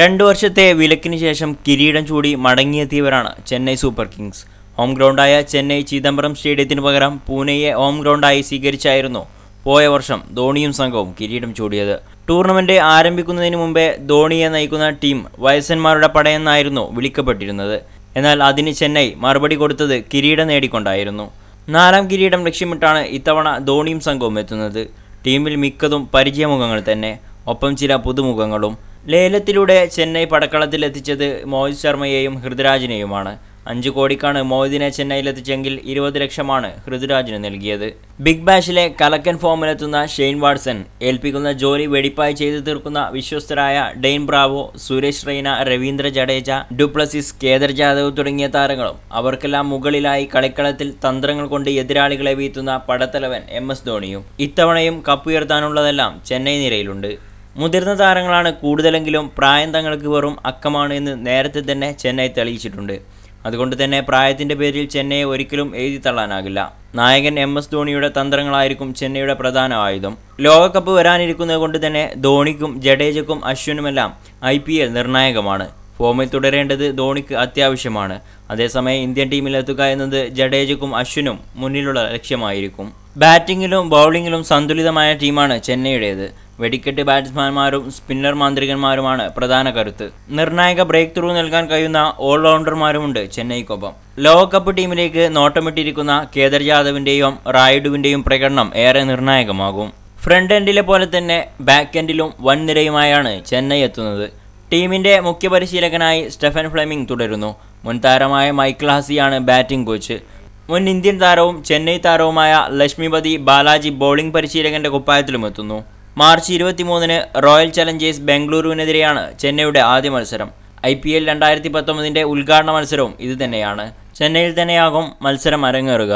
രണ്ടു വർഷത്തെ വിലക്കിന് ശേഷം കിരീടം ചൂടി മടങ്ങിയെത്തിയവരാണ് ചെന്നൈ സൂപ്പർ കിങ്സ്. ഹോം ഗ്രൗണ്ടായ ചെന്നൈ ചിദംബരം സ്റ്റേഡിയത്തിന് പകരം പൂനെയെ ഹോം ഗ്രൗണ്ടായി സ്വീകരിച്ചായിരുന്നു പോയ വർഷം ധോണിയും സംഘവും കിരീടം ചൂടിയത്. ടൂർണമെന്റ് ആരംഭിക്കുന്നതിന് മുമ്പേ ധോണിയെ നയിക്കുന്ന ടീം വയസ്സന്മാരുടെ പടയെന്നായിരുന്നു വിളിക്കപ്പെട്ടിരുന്നത്. എന്നാൽ അതിന് ചെന്നൈ മറുപടി കൊടുത്തത് കിരീടം നേടിക്കൊണ്ടായിരുന്നു. നാലാം കിരീടം ലക്ഷ്യമിട്ടാണ് ഇത്തവണ ധോണിയും സംഘവും എത്തുന്നത്. ടീമിൽ മിക്കതും പരിചയമുഖങ്ങൾ തന്നെ. ഒപ്പം ചില പുതുമുഖങ്ങളും ലേലത്തിലൂടെ ചെന്നൈ പടക്കളത്തിൽ എത്തിച്ചത് മോഹിത് ശർമ്മയെയും ഹൃദരാജിനെയുമാണ്. അഞ്ച് കോടിക്കാണ് മോഹിതിനെ ചെന്നൈയിലെത്തിച്ചെങ്കിൽ ഇരുപത് ലക്ഷമാണ് ഹൃദുരാജിന് നൽകിയത്. ബിഗ് ബാഷിലെ കലക്കൻ ഫോമിലെത്തുന്ന ഷെയ്ൻ വാട്സൺ ഏൽപ്പിക്കുന്ന ജോലി വെടിപ്പായി ചെയ്തു തീർക്കുന്ന വിശ്വസ്തരായ Dwayne Bravo Suresh Raina Ravindra Jadeja du Plessis Kedar Jadhav തുടങ്ങിയ താരങ്ങളും അവർക്കെല്ലാം മുകളിലായി കളിക്കളത്തിൽ തന്ത്രങ്ങൾ കൊണ്ട് എതിരാളികളെ വീഴ്ത്തുന്ന പടത്തലവൻ എം എസ് ധോണിയും. ഇത്തവണയും കപ്പുയർത്താനുള്ളതെല്ലാം ചെന്നൈ നിരയിലുണ്ട്. മുതിർന്ന താരങ്ങളാണ് കൂടുതലെങ്കിലും പ്രായം തങ്ങൾക്ക് വെറും അക്കമാണ് എന്ന് നേരത്തെ തന്നെ ചെന്നൈ തെളിയിച്ചിട്ടുണ്ട്. അതുകൊണ്ട് തന്നെ പ്രായത്തിന്റെ പേരിൽ ചെന്നൈയെ ഒരിക്കലും എഴുതി തള്ളാനാകില്ല. നായകൻ എം എസ് ധോണിയുടെ തന്ത്രങ്ങളായിരിക്കും ചെന്നൈയുടെ പ്രധാന ആയുധം. ലോകകപ്പ് വരാനിരിക്കുന്നത് കൊണ്ട് തന്നെ ധോണിക്കും ജഡേജക്കും അശ്വിനുമെല്ലാം ഐ പി എൽ നിർണായകമാണ്. ഫോമിൽ തുടരേണ്ടത് ധോണിക്ക് അത്യാവശ്യമാണ്. അതേസമയം ഇന്ത്യൻ ടീമിലെത്തുക എന്നത് ജഡേജക്കും അശ്വിനും മുന്നിലുള്ള ലക്ഷ്യമായിരിക്കും. ബാറ്റിങ്ങിലും ബൗളിങ്ങിലും സന്തുലിതമായ ടീമാണ് ചെന്നൈയുടേത്. വെടിക്കെട്ട് ബാറ്റ്സ്മാൻമാരും സ്പിന്നർ മാന്ത്രികന്മാരുമാണ് പ്രധാന കരുത്ത്. നിർണായക ബ്രേക്ക് ത്രൂ നൽകാൻ കഴിയുന്ന ഓൾറൗണ്ടർമാരുമുണ്ട് ചെന്നൈക്കൊപ്പം. ലോകകപ്പ് ടീമിലേക്ക് നോട്ടമിട്ടിരിക്കുന്ന കേദർ ജാദവിന്റെയും റായിഡുവിന്റെയും പ്രകടനം ഏറെ നിർണായകമാകും. ഫ്രണ്ട് എൻഡിലെ പോലെ തന്നെ ബാക്ക് എൻഡിലും വൻ നിരയുമായാണ് ചെന്നൈ എത്തുന്നത്. ടീമിന്റെ മുഖ്യ പരിശീലകനായി സ്റ്റെഫൻ ഫ്ലെമിംഗ് തുടരുന്നു. മുൻ താരമായ മൈക്കിൾ ഹസിയാണ് ബാറ്റിംഗ് കോച്ച്. മുൻ ഇന്ത്യൻ താരവും ചെന്നൈ താരവുമായ ലക്ഷ്മിപതി ബാലാജി ബോളിംഗ് പരിശീലകന്റെ കുപ്പായത്തിലും എത്തുന്നു. മാർച്ച് ഇരുപത്തിമൂന്നിന് റോയൽ ചലഞ്ചേഴ്സ് ബംഗളൂരുവിനെതിരെയാണ് ചെന്നൈയുടെ ആദ്യ മത്സരം. ഐ പി എൽ രണ്ടായിരത്തി പത്തൊമ്പതിന്റെ ഉദ്ഘാടന മത്സരവും ഇതുതന്നെയാണ്. ചെന്നൈയിൽ തന്നെയാകും മത്സരം അരങ്ങേറുക.